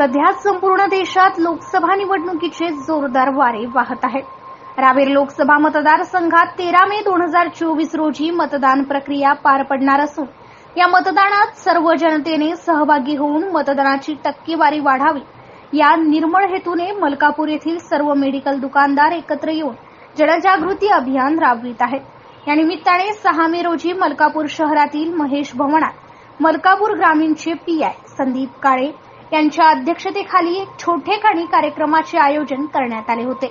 सध्या संपूर्ण देशात लोकसभा निवडणुकीचे जोरदार वारे वाहत आहेत. रावेर लोकसभा मतदारसंघात तेरा मे दोन हजार चोवीस रोजी मतदान प्रक्रिया पार पडणार असून या मतदानात सर्व जनतेने सहभागी होऊन मतदानाची टक्केवारी वाढावी या निर्मळ हेतूने मलकापूर येथील सर्व मेडिकल दुकानदार एकत्र येऊन जनजागृती अभियान राबवित आहेत. या निमित्ताने सहा मे रोजी मलकापूर शहरातील महेश भवनात मलकापूर ग्रामीणचे पीआय संदीप काळे यांच्या अध्यक्षतेखाली एक कार्यक्रमाचे आयोजन करण्यात आले होते.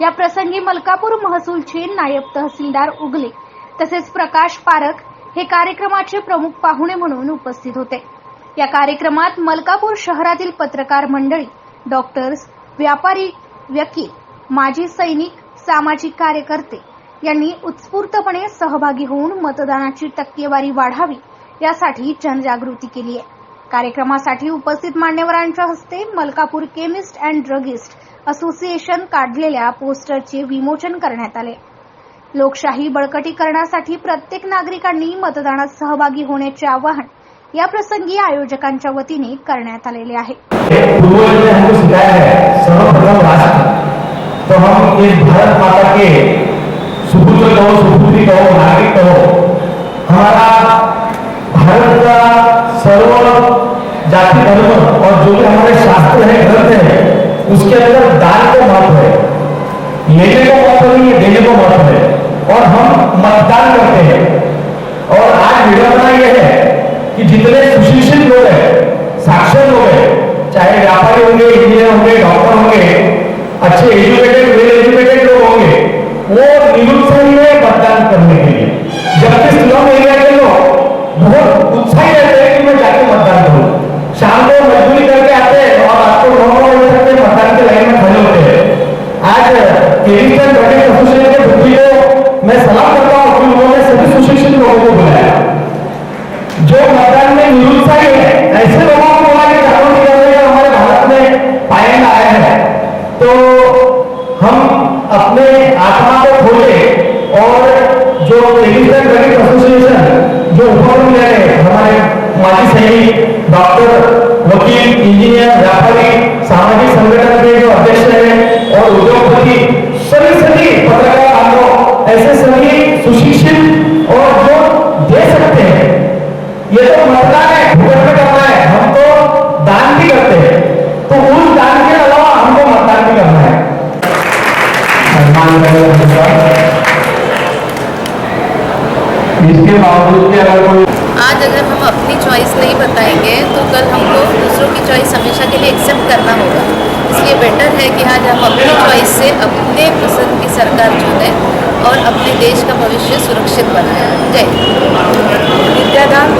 या प्रसंगी मलकापूर महसूलचे नायब तहसीलदार उगले तसेच प्रकाश पारख हे कार्यक्रमाचे प्रमुख पाहुणे म्हणून उपस्थित होते. या कार्यक्रमात मलकापूर शहरातील पत्रकार मंडळी डॉक्टर्स व्यापारी वकील माजी सैनिक सामाजिक कार्यकर्ते यांनी उत्स्फूर्तपणे सहभागी होऊन मतदानाची टक्केवारी वाढावी यासाठी जनजागृती केली आहे. कार्यक्रमासाठी उपस्थित मान्यवरांच्या हस्ते Malkapur chemist and druggist association काढलेल्या पोस्टरचे विमोचन करण्यात आले. लोकशाही बळकटीकरणासाठी प्रत्येक नागरिकांनी मतदानात सहभागी होण्याचे आवाहन या प्रसंगी आयोजकांच्या वतीने करण्यात आलेले आहे. तो हम इस भारत माता के सुपुत्र कहो सुपुत्री कहो नागरिक कहो हमारा धर्म और जो भी हमारे शास्त्र है, ग्रंथ है, उसके अंदर दान को महत्व है। लेने को महत्व नहीं है, देने को महत्व है। और हम मतदान करते हैं। और आज विडंबना यह है कि जितने सुशिक्षित लोग हैं, साक्षर लोग हैं, चाहे व्यापारी होंगे, इंजीनियर होंगे, डॉक्टर होंगे, अच्छे एजुकेटेड वेल एजुकेटेड लोग होंगे, वो निरुत्साही है मतदान करने के लिए। जबकि स्लम एरिया के लोग बहुत उत्साही मजदूरी करके आते हैं। और रात को नौ नौ बजे के लाइन में खड़े होते हैं। आज केरिस्टन ब्रिटिश एसोसिएशन के बुद्धि को मैं सलाम करता हूँ उन्होंने सभी सुशिक्षित लोगों को बुलाया। जो मतदान में निरुत्साही है, ऐसे लोगों को बोला कि जागृति करने हमारे भारत में पायंड आया है। तो हम अपने आत्मा को खोले और जो केमिकल गणित एसोसिएशन जो उपक्रम ले हमारे माजी सैनिक, डॉक्टर वकील इंजीनियर व्यापारी सामाजिक संगठन के जो अध्यक्ष हैं और उद्योगपति, सभी सभी पत्रकार ऐसे सभी सुशिक्षित और जो दे सकते हैं, ये तो मतदान है भूगोल में करना है, हम तो दान भी करते हैं तो उस दान के अलावा हमको मतदान भी करना है। इसके बावजूद भी अगर कोई आज अगर हम अपनी चॉइस नहीं बताएंगे तो कल हमको दूसरों की चॉइस हमेशा के लिए एक्सेप्ट करना होगा। इसलिए बेटर है कि आज हम अपनी चॉइस से अपने पसंद की सरकार चुनें और अपने देश का भविष्य सुरक्षित बनाएं। जय. विद्यादान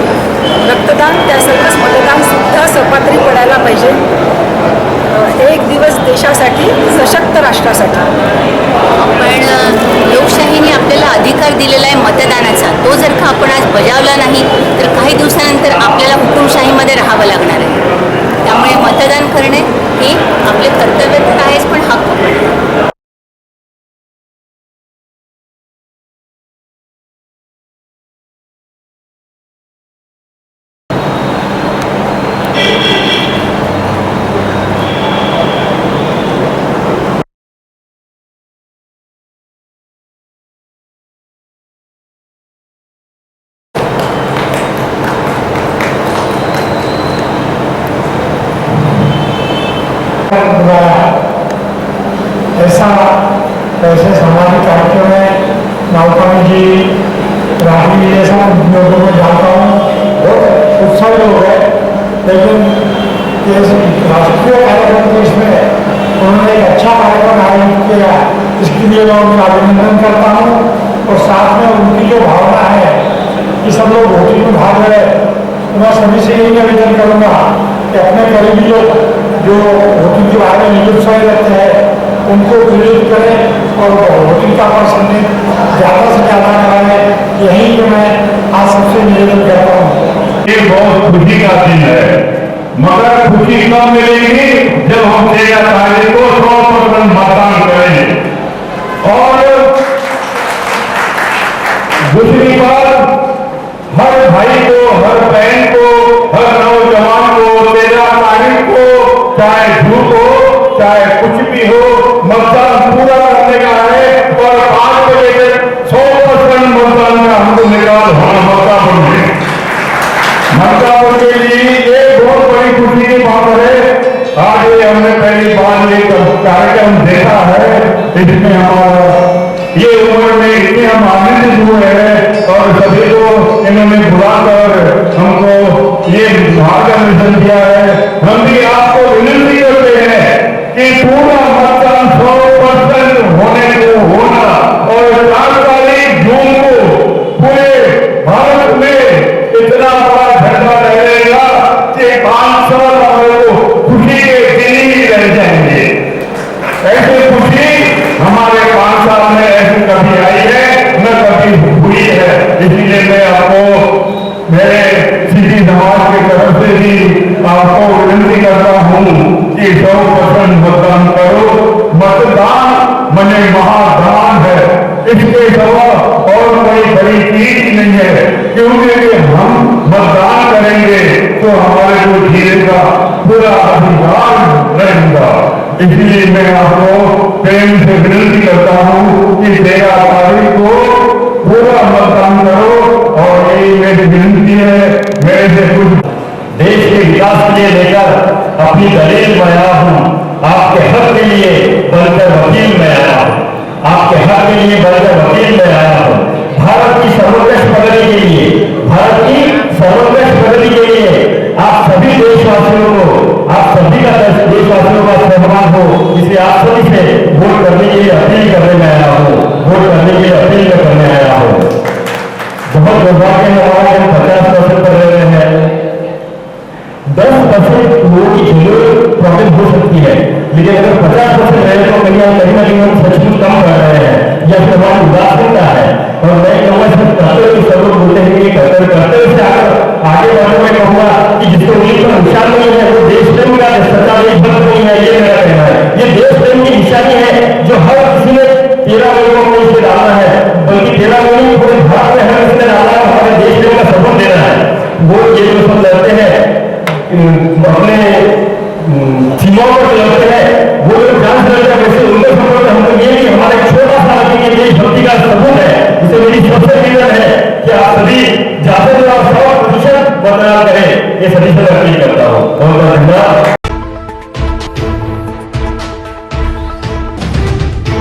रक्तदान त्यासोबतच मतदान सुद्धा सपात्री पडायला पाहिजे. एक दिवस देशासाठी सशक्त राष्ट्रासाठी. पण लोकशाहीने आपल्याला अधिकार दिलेला आहे fuerte जी जी जैसा लोगों में जानता हूँ। बहुत उत्साही लोग हैं लेकिन राष्ट्रीय कार्यक्रम के इसमें उन्होंने एक अच्छा कार्यक्रम आयोजित किया। इसके लिए मैं उनका अभिनंदन करता हूँ और साथ में उनकी जो भावना है कि सब लोग वोटिंग में भाग रहे मैं सभी से यही निवेदन करूँगा कि अपने करीबी लोग जो वोटिंग के बारे में निरुत्साही रहते हैं, उनको प्रेरित करें और वोटिंग का परसेंटेज ज़्यादा बहुत खुशी का दिन है। मगर खुशी कब मिलेगी? जब हम तेरह तारीख को सौ परसेंट मतदान करेंगे और दूसरी बात, हर भाई को, हर बहन को, हर नौजवान को तेरह तारीख को चाहे झूठ हो, चाहे कुछ भी हो मतदान पूरा में इतने हम आनंदित हुए हैं और सभी को इन्होंने बुलाकर हमको ये मार्गदर्शन दिया है। हम भी आपको विनती करते हैं कि पूरा की तरफ़ से भी आपको विनती करता हूँ कि सौ परसेंट मतदान करो। मतदान मने महादान है। इसके सिवा और कोई बड़ी चीज़ नहीं है। क्योंकि हम मतदान करेंगे तो हमारे को जीने का पूरा अधिकार रहेगा। इसलिए मैं आपको प्रेम से विनती करता हूँ कि के लिए बनकर वकील में आया हूँ। भारत की सर्वोत्कृष्ट प्रगति के लिए, भारत की सर्वोत्कृष्ट प्रगति के लिए आप सभी देशवासियों को, आप सभी का देशवासियों का सम्मान हो इसलिए आप सभी से वोट करने के लिए अपील करने में आया हूँ। वोट करने के लिए अपील करने आया हूँ। बहुत दुर्भाग्य है लोगों को इसमें डालना है बल्कि लोगों पूरे भारत में ने डालना है हमारे देश में का सपोर्ट देना है। वो ये जो सब लड़ते हैं।